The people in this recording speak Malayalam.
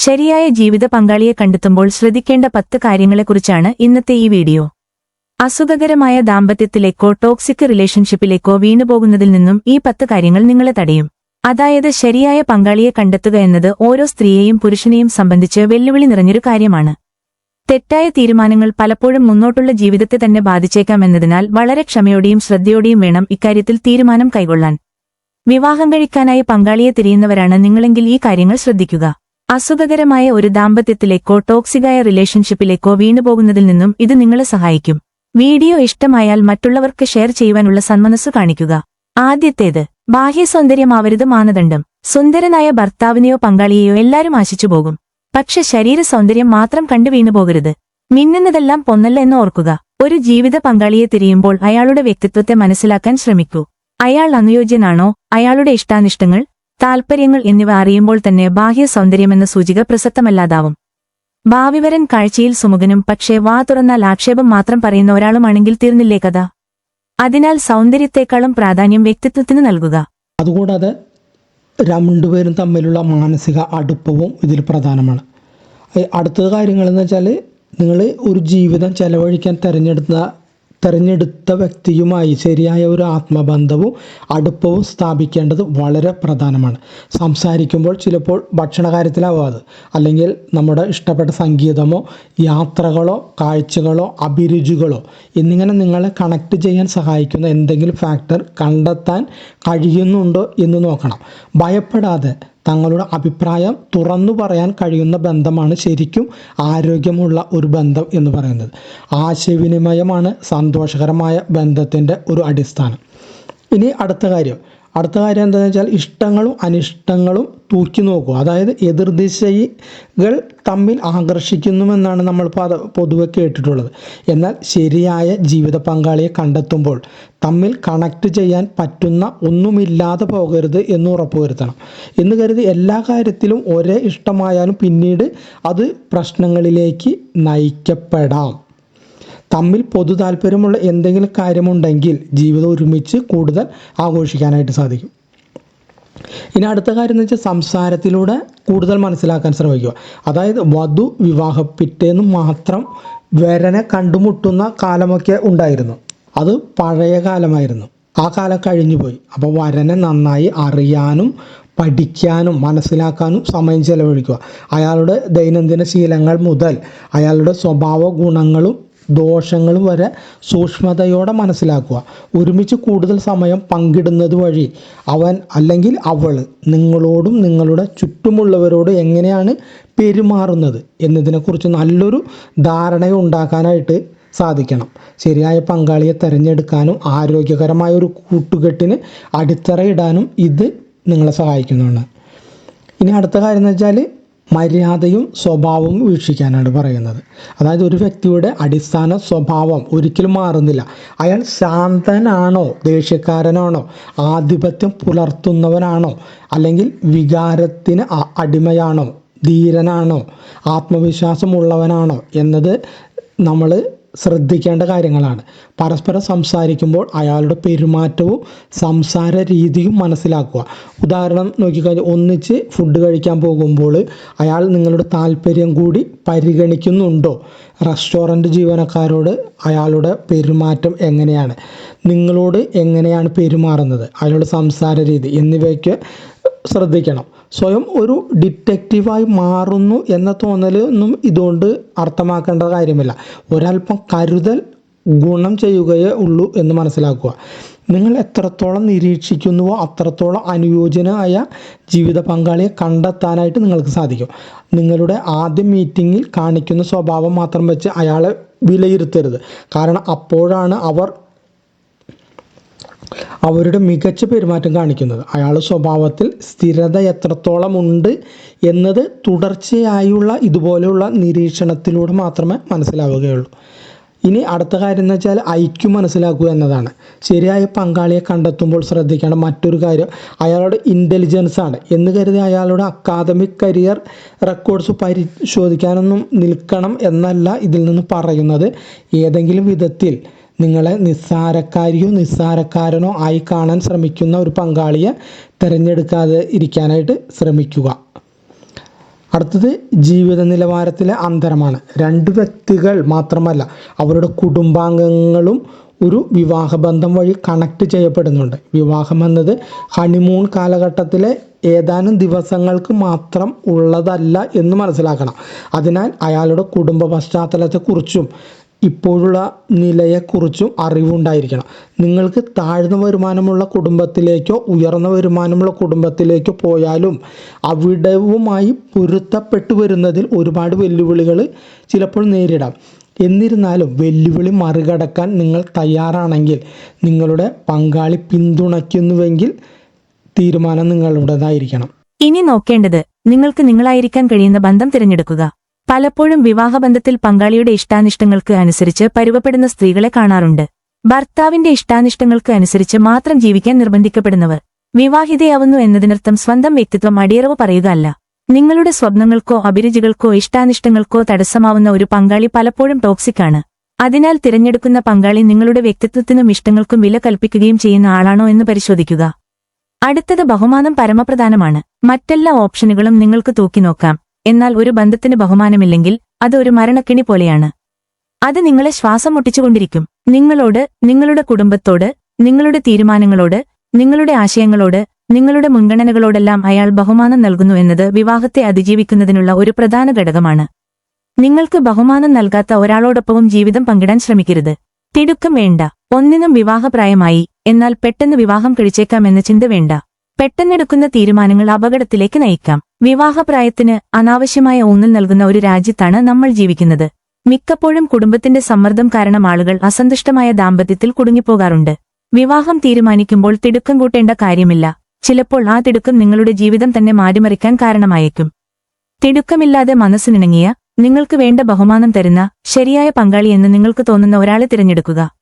ശരിയായ ജീവിത പങ്കാളിയെ കണ്ടെത്തുമ്പോൾ ശ്രദ്ധിക്കേണ്ട പത്ത് കാര്യങ്ങളെക്കുറിച്ചാണ് ഇന്നത്തെ ഈ വീഡിയോ. അസുഖകരമായ ദാമ്പത്യത്തിലേക്കോ ടോക്സിക് റിലേഷൻഷിപ്പിലേക്കോ വീണുപോകുന്നതിൽ നിന്നും ഈ പത്ത് കാര്യങ്ങൾ നിങ്ങളെ തടയും. അതായത് ശരിയായ പങ്കാളിയെ കണ്ടെത്തുക എന്നത് ഓരോ സ്ത്രീയെയും പുരുഷനെയും സംബന്ധിച്ച് വെല്ലുവിളി നിറഞ്ഞൊരു കാര്യമാണ്. തെറ്റായ തീരുമാനങ്ങൾ പലപ്പോഴും മുന്നോട്ടുള്ള ജീവിതത്തെ തന്നെ ബാധിച്ചേക്കാമെന്നതിനാൽ വളരെ ക്ഷമയോടെയും ശ്രദ്ധയോടെയും വേണം ഇക്കാര്യത്തിൽ തീരുമാനം കൈകൊള്ളാൻ. വിവാഹം കഴിക്കാനായി പങ്കാളിയെ തിരിയുന്നവരാണ് നിങ്ങളെങ്കിൽ ഈ കാര്യങ്ങൾ ശ്രദ്ധിക്കുക. അസുഖകരമായ ഒരു ദാമ്പത്യത്തിലേക്കോ ടോക്സികായ റിലേഷൻഷിപ്പിലേക്കോ വീണുപോകുന്നതിൽ നിന്നും ഇത് നിങ്ങളെ സഹായിക്കും. വീഡിയോ ഇഷ്ടമായാൽ മറ്റുള്ളവർക്ക് ഷെയർ ചെയ്യുവാനുള്ള സന്മനസ് കാണിക്കുക. ആദ്യത്തേത് ബാഹ്യ സൗന്ദര്യമാവരുത് മാനദണ്ഡം. സുന്ദരനായ ഭർത്താവിനെയോ പങ്കാളിയെയോ എല്ലാരും ആശിച്ചു പോകും. പക്ഷെ ശരീര സൗന്ദര്യം മാത്രം കണ്ടു വീണുപോകരുത്. മിന്നുന്നതെല്ലാം പൊന്നല്ല എന്ന് ഓർക്കുക. ഒരു ജീവിത പങ്കാളിയെ തിരിയുമ്പോൾ അയാളുടെ വ്യക്തിത്വത്തെ മനസ്സിലാക്കാൻ ശ്രമിക്കൂ. അയാൾ അനുയോജ്യനാണോ? അയാളുടെ ഇഷ്ടാനിഷ്ടങ്ങൾ? താൽപ്പര്യങ്ങൾ എന്നിവ അറിയുമ്പോൾ തന്നെ ബാഹ്യ സൗന്ദര്യമെന്ന സൂചിക പ്രസക്തമല്ലാതാവും. ഭാവിവരൻ കാഴ്ചയിൽ സുമുഖനും പക്ഷേ വാ തുറന്നാൽ ആക്ഷേപം മാത്രം പറയുന്ന ഒരാളുമാണെങ്കിൽ തീർന്നില്ലേ കഥ? അതിനാൽ സൗന്ദര്യത്തെക്കാളും പ്രാധാന്യം വ്യക്തിത്വത്തിന് നൽകുക. അതുകൂടാതെ രണ്ടുപേരും തമ്മിലുള്ള മാനസിക അടുപ്പവും ഇതിൽ പ്രധാനമാണ്. അടുത്ത കാര്യങ്ങൾ എന്ന് വെച്ചാൽ നിങ്ങൾ ഒരു ജീവിതം ചെലവഴിക്കാൻ തിരഞ്ഞെടുത്ത തിരഞ്ഞെടുത്ത വ്യക്തിയുമായി ശരിയായ ഒരു ആത്മബന്ധവും അടുപ്പവും സ്ഥാപിക്കേണ്ടത് വളരെ പ്രധാനമാണ്. സംസാരിക്കുമ്പോൾ ചിലപ്പോൾ ഭക്ഷണ അത്? അല്ലെങ്കിൽ നമ്മുടെ ഇഷ്ടപ്പെട്ട സംഗീതമോ യാത്രകളോ കാഴ്ചകളോ അഭിരുചികളോ എന്നിങ്ങനെ നിങ്ങളെ കണക്ട് ചെയ്യാൻ സഹായിക്കുന്ന എന്തെങ്കിലും ഫാക്ടർ കണ്ടെത്താൻ കഴിയുന്നുണ്ടോ എന്ന് നോക്കണം. ഭയപ്പെടാതെ തങ്ങളുടെ അഭിപ്രായം തുറന്നു പറയാൻ കഴിയുന്ന ബന്ധമാണ് ശരിക്കും ആരോഗ്യമുള്ള ഒരു ബന്ധം എന്ന് പറയുന്നത്. ആശയവിനിമയമാണ് സന്തോഷകരമായ ബന്ധത്തിന്റെ ഒരു അടിസ്ഥാനം. ഇനി അടുത്ത കാര്യം. അടുത്ത കാര്യം എന്താണെന്ന് വെച്ചാൽ ഇഷ്ടങ്ങളും അനിഷ്ടങ്ങളും തൂക്കി നോക്കുക. അതായത് എതിർദിശകൾ തമ്മിൽ ആകർഷിക്കുന്നുവെന്നാണ് നമ്മൾ പത- പൊതുവെ കേട്ടിട്ടുള്ളത്. എന്നാൽ ശരിയായ ജീവിത പങ്കാളിയെ കണ്ടെത്തുമ്പോൾ തമ്മിൽ കണക്ട് ചെയ്യാൻ പറ്റുന്ന ഒന്നുമില്ലാതെ പോകരുത് എന്ന് ഉറപ്പുവരുത്തണം. എന്ന് കരുതി എല്ലാ കാര്യത്തിലും ഒരേ ഇഷ്ടമായാലും പിന്നീട് അത് പ്രശ്നങ്ങളിലേക്ക് നയിക്കപ്പെടാം. തമ്മിൽ പൊതു താല്പര്യമുള്ള എന്തെങ്കിലും കാര്യമുണ്ടെങ്കിൽ ജീവിതം ഒരുമിച്ച് കൂടുതൽ ആഘോഷിക്കാനായിട്ട് സാധിക്കും. ഇനി അടുത്ത കാര്യം എന്ന് വെച്ചാൽ സംസാരത്തിലൂടെ കൂടുതൽ മനസ്സിലാക്കാൻ ശ്രമിക്കുക. അതായത് വധു വിവാഹ പിറ്റേന്ന് മാത്രം വരനെ കണ്ടുമുട്ടുന്ന കാലമൊക്കെ ഉണ്ടായിരുന്നു. അത് പഴയ കാലമായിരുന്നു. ആ കാലം കഴിഞ്ഞു പോയി. അപ്പോൾ വരനെ നന്നായി അറിയാനും പഠിക്കാനും മനസ്സിലാക്കാനും സമയം ചെലവഴിക്കുക. അയാളുടെ ദൈനംദിന ശീലങ്ങൾ മുതൽ അയാളുടെ സ്വഭാവ ഗുണങ്ങളും ദോഷങ്ങളും വരെ സൂക്ഷ്മതയോടെ മനസ്സിലാക്കുക. ഒരുമിച്ച് കൂടുതൽ സമയം പങ്കിടുന്നത് വഴി അവൻ അല്ലെങ്കിൽ അവൾ നിങ്ങളോടും നിങ്ങളുടെ ചുറ്റുമുള്ളവരോട് എങ്ങനെയാണ് പെരുമാറുന്നത് എന്നതിനെക്കുറിച്ച് നല്ലൊരു ധാരണ ഉണ്ടാക്കാനായിട്ട് സാധിക്കണം. ശരിയായ പങ്കാളിയെ തിരഞ്ഞെടുക്കാനും ആരോഗ്യകരമായ ഒരു കൂട്ടുകെട്ടിന് അടിത്തറയിടാനും ഇത് നിങ്ങളെ സഹായിക്കുന്നതാണ്. ഇനി അടുത്ത കാര്യം എന്ന് വെച്ചാൽ മര്യാദയും സ്വഭാവവും വീക്ഷിക്കാനാണ് പറയുന്നത്. അതായത് ഒരു വ്യക്തിയുടെ അടിസ്ഥാന സ്വഭാവം ഒരിക്കലും മാറുന്നില്ല. അയാൾ ശാന്തനാണോ? ദേഷ്യക്കാരനാണോ? ആധിപത്യം പുലർത്തുന്നവനാണോ? അല്ലെങ്കിൽ വികാരത്തിന് അടിമയാണോ? ധീരനാണോ? ആത്മവിശ്വാസമുള്ളവനാണോ? എന്നത് നമ്മൾ ശ്രദ്ധിക്കേണ്ട കാര്യങ്ങളാണ്. പരസ്പരം സംസാരിക്കുമ്പോൾ അയാളുടെ പെരുമാറ്റവും സംസാര രീതിയും മനസ്സിലാക്കുക. ഉദാഹരണം നോക്കിക്കഴിഞ്ഞാൽ ഒന്നിച്ച് ഫുഡ് കഴിക്കാൻ പോകുമ്പോൾ അയാൾ നിങ്ങളുടെ താല്പര്യം കൂടി പരിഗണിക്കുന്നുണ്ടോ? റെസ്റ്റോറന്റ് ജീവനക്കാരോട് അയാളുടെ പെരുമാറ്റം എങ്ങനെയാണ്? നിങ്ങളോട് എങ്ങനെയാണ് പെരുമാറുന്നത്? അയാളുടെ സംസാര രീതി എന്നിവയൊക്കെ ശ്രദ്ധിക്കണം. സ്വയം ഒരു ഡിറ്റക്റ്റീവായി മാറുന്നു എന്ന തോന്നലൊന്നും ഇതുകൊണ്ട് അർത്ഥമാക്കേണ്ട കാര്യമില്ല. ഒരല്പം കരുതൽ ഗുണം ചെയ്യുകയേ ഉള്ളൂ എന്ന് മനസ്സിലാക്കുക. നിങ്ങൾ എത്രത്തോളം നിരീക്ഷിക്കുന്നുവോ അത്രത്തോളം അനുയോജ്യനായ ജീവിത പങ്കാളിയെ കണ്ടെത്താനായിട്ട് നിങ്ങൾക്ക് സാധിക്കും. നിങ്ങളുടെ ആദ്യ മീറ്റിങ്ങിൽ കാണിക്കുന്ന സ്വഭാവം മാത്രം വെച്ച് അയാളെ വിലയിരുത്തരുത്. കാരണം അപ്പോഴാണ് അവർ അവരുടെ മികച്ച പെരുമാറ്റം കാണിക്കുന്നത്. അയാൾ സ്വഭാവത്തിൽ സ്ഥിരത എത്രത്തോളം ഉണ്ട് എന്നത് തുടർച്ചയായുള്ള ഇതുപോലെയുള്ള നിരീക്ഷണത്തിലൂടെ മാത്രമേ മനസ്സിലാവുകയുള്ളൂ. ഇനി അടുത്ത കാര്യം എന്ന് വെച്ചാൽ ഐക്യം മനസ്സിലാക്കുക എന്നതാണ്. ശരിയായ പങ്കാളിയെ കണ്ടെത്തുമ്പോൾ ശ്രദ്ധിക്കേണ്ട മറ്റൊരു കാര്യം അയാളുടെ ഇന്റലിജൻസ് ആണ്. എന്ന് കരുതി അയാളുടെ അക്കാദമിക് കരിയർ റെക്കോർഡ്സ് പരിശോധിക്കാനൊന്നും നിൽക്കണം എന്നല്ല ഇതിൽ നിന്ന് പറയുന്നത്. ഏതെങ്കിലും വിധത്തിൽ നിങ്ങളെ നിസ്സാരക്കാരിയോ നിസ്സാരക്കാരനോ ആയി കാണാൻ ശ്രമിക്കുന്ന ഒരു പങ്കാളിയെ തിരഞ്ഞെടുക്കാതെ ഇരിക്കാനായിട്ട് ശ്രമിക്കുക. അടുത്തത് ജീവിത നിലവാരത്തിലെ അന്തരമാണ്. രണ്ട് വ്യക്തികൾ മാത്രമല്ല അവരുടെ കുടുംബാംഗങ്ങളും ഒരു വിവാഹബന്ധം വഴി കണക്ട് ചെയ്യപ്പെടുന്നുണ്ട്. വിവാഹം എന്നത് ഹണിമൂൺ കാലഘട്ടത്തിലെ ഏതാനും ദിവസങ്ങൾക്ക് മാത്രം ഉള്ളതല്ല എന്ന് മനസ്സിലാക്കണം. അതിനാൽ അയാളുടെ കുടുംബ പശ്ചാത്തലത്തെക്കുറിച്ചും ഇപ്പോഴുള്ള നിലയെക്കുറിച്ചും അറിവുണ്ടായിരിക്കണം. നിങ്ങൾക്ക് താഴ്ന്ന വരുമാനമുള്ള കുടുംബത്തിലേക്കോ ഉയർന്ന വരുമാനമുള്ള കുടുംബത്തിലേക്കോ പോയാലും അവിടവുമായി പൊരുത്തപ്പെട്ടു വരുന്നതിൽ ഒരുപാട് വെല്ലുവിളികൾ ചിലപ്പോൾ നേരിടാം. എന്നിരുന്നാലും വെല്ലുവിളി മറികടക്കാൻ നിങ്ങൾ തയ്യാറാണെങ്കിൽ നിങ്ങളുടെ പങ്കാളി പിന്തുണയ്ക്കുന്നുവെങ്കിൽ തീരുമാനം നിങ്ങളുടേതായിരിക്കണം. ഇനി നോക്കേണ്ടത് നിങ്ങൾക്ക് നിങ്ങളായിരിക്കാൻ കഴിയുന്ന ബന്ധം തിരഞ്ഞെടുക്കുക. പലപ്പോഴും വിവാഹബന്ധത്തിൽ പങ്കാളിയുടെ ഇഷ്ടാനിഷ്ടങ്ങൾക്ക് അനുസരിച്ച് പരുവപ്പെടുന്ന സ്ത്രീകളെ കാണാറുണ്ട്. ഭർത്താവിന്റെ ഇഷ്ടാനിഷ്ടങ്ങൾക്ക് അനുസരിച്ച് മാത്രം ജീവിക്കാൻ നിർബന്ധിക്കപ്പെടുന്നവർ വിവാഹിതയാവുന്നു എന്നതിനർത്ഥം സ്വന്തം വ്യക്തിത്വം അടിയറവ് പറയുക അല്ല. നിങ്ങളുടെ സ്വപ്നങ്ങൾക്കോ അഭിരുചികൾക്കോ ഇഷ്ടാനിഷ്ടങ്ങൾക്കോ തടസ്സമാവുന്ന ഒരു പങ്കാളി പലപ്പോഴും ടോക്സിക് ആണ്. അതിനാൽ തിരഞ്ഞെടുക്കുന്ന പങ്കാളി നിങ്ങളുടെ വ്യക്തിത്വത്തിനും ഇഷ്ടങ്ങൾക്കും വില കൽപ്പിക്കുകയും ചെയ്യുന്ന ആളാണോ എന്ന് പരിശോധിക്കുക. അടുത്തത് ബഹുമാനം പരമപ്രധാനമാണ്. മറ്റെല്ലാ ഓപ്ഷനുകളും നിങ്ങൾക്ക് തൂക്കി നോക്കാം എന്നാൽ ഒരു ബന്ധത്തിന് ബഹുമാനമില്ലെങ്കിൽ അത് ഒരു മരണക്കിണി പോലെയാണ്. അത് നിങ്ങളെ ശ്വാസം മുട്ടിച്ചുകൊണ്ടിരിക്കും. നിങ്ങളോട് നിങ്ങളുടെ കുടുംബത്തോട് നിങ്ങളുടെ തീരുമാനങ്ങളോട് നിങ്ങളുടെ ആശയങ്ങളോട് നിങ്ങളുടെ മുൻഗണനകളോടെല്ലാം അയാൾ ബഹുമാനം നൽകുന്നു എന്നത് വിവാഹത്തെ അതിജീവിക്കുന്നതിനുള്ള ഒരു പ്രധാന ഘടകമാണ്. നിങ്ങൾക്ക് ബഹുമാനം നൽകാത്ത ഒരാളോടൊപ്പവും ജീവിതം പങ്കിടാൻ ശ്രമിക്കരുത്. തിടുക്കം വേണ്ട. ഒന്നിനും വിവാഹപ്രായമായി എന്നാൽ പെട്ടെന്ന് വിവാഹം കഴിച്ചേക്കാമെന്ന ചിന്ത വേണ്ട. പെട്ടെന്നെടുക്കുന്ന തീരുമാനങ്ങൾ അപകടത്തിലേക്ക് നയിക്കാം. വിവാഹപ്രായത്തിന് അനാവശ്യമായ ഊന്നൽ നൽകുന്ന ഒരു രാജ്യത്താണ് നമ്മൾ ജീവിക്കുന്നത്. മിക്കപ്പോഴും കുടുംബത്തിന്റെ സമ്മർദ്ദം കാരണം ആളുകൾ അസന്തുഷ്ടമായ ദാമ്പത്യത്തിൽ കുടുങ്ങിപ്പോകാറുണ്ട്. വിവാഹം തീരുമാനിക്കുമ്പോൾ തിടുക്കം കൂട്ടേണ്ട കാര്യമില്ല. ചിലപ്പോൾ ആ തിടുക്കം നിങ്ങളുടെ ജീവിതം തന്നെ മാറ്റിമറിക്കാൻ കാരണമായേക്കും. തിടുക്കമില്ലാതെ മനസ്സിനിണങ്ങിയ നിങ്ങൾക്ക് വേണ്ട ബഹുമാനം തരുന്ന ശരിയായ പങ്കാളിയെന്ന് നിങ്ങൾക്ക് തോന്നുന്ന ഒരാളെ തിരഞ്ഞെടുക്കുക.